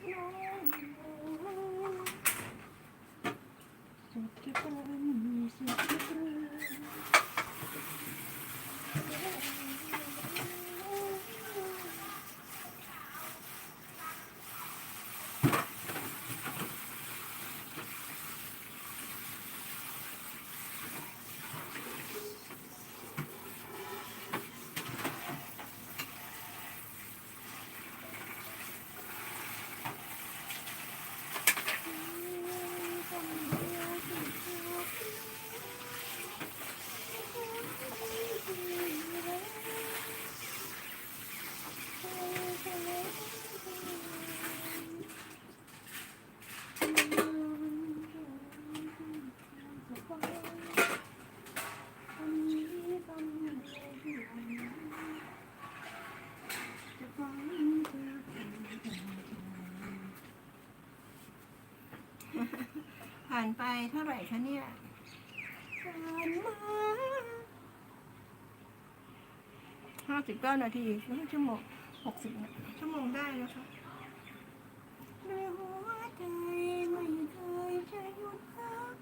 Thank you. ผ่านไปเท่าไหร่คะเนี่ยผ่านมาห้าสิบเก้านาทีครึ่งชั่วโมงหกสิบชั่วโมงได้แล้วค่ะด้วยหัวใจไม่เคยจะหยุดพัก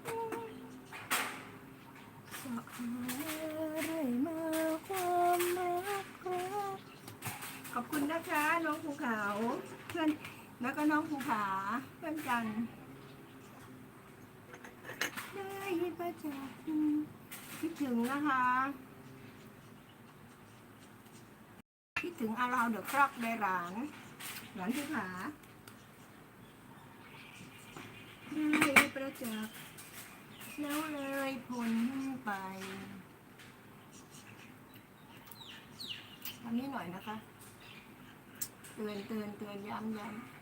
สะหาเรื่อยมาความรักรักขอบคุณนะคะน้องภูเขาเพื่อนแล้วก็น้องภูผาเพื่อนกัน ได้ประ จะคิดถึงนะคะ คิดถึงอาราเดอะครอกในหลานหลานที่ผาได้ประจักษ์แล้วเลยพ้นไปทำนี้หน่อยนะคะ เตือนเตือนเตือนย้ำย้ำ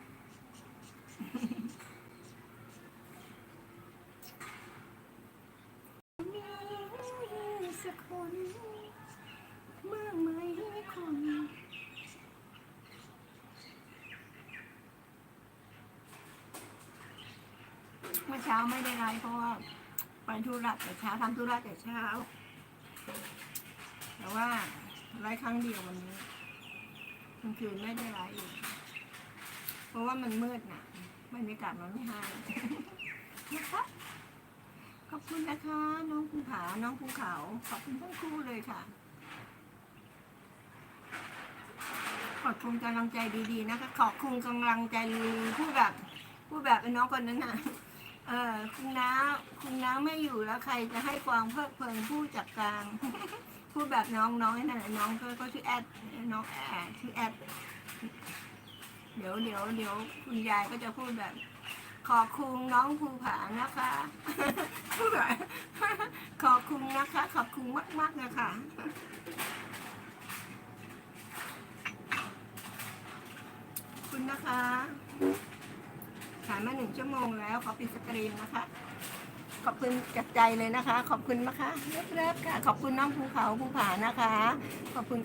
มีสักคนเมื่อไม่คน เมื่อเช้าไม่ได้ไลฟ์เพราะว่าไปธุระแต่เช้าทำธุระแต่เช้า แต่ว่าไลฟ์ครั้งเดียววันนี้กลางคืนไม่ได้ไลฟ์อีกเพราะว่ามันมืดน่ะบรรยากาศมันไม่ให้นะคะขอบคุณนะคะ น้องภูผาน้องภูเขาขอบคุณทั้งคู่เลยค่ะขอบคุณกำลังใจดีๆนะคะ ขอบคุณกำลังใจพูดแบบพูดแบบไอ้น้องคนนั้นน่ะ ออคุณน้าคุณน้าไม่อยู่แล้วใครจะให้ความเพลิดเพลินผู้จัดการพูดแบบน้องน้องนั่นน่ะน้องก็ก็ชื่อแอดน้องแอดชื่อแอดเดี๋ยวเดี๋ยวเดี๋ยวคุณยายก็จะพูดแบบ ขอบคุณน้องภูผานะคะขอบคุณนะคะ ขอบคุณมากๆนะคะคุณนะคะายมาหนึ่งชั่วโมงแล้ว ขอปิดสกรีนนะคะ ขอบคุณจากใจเลยนะคะ ขอบคุณนะคะเลิฟๆค่ะ ขอบคุณน้องภูเขาภูผานะคะ ขอบคุณ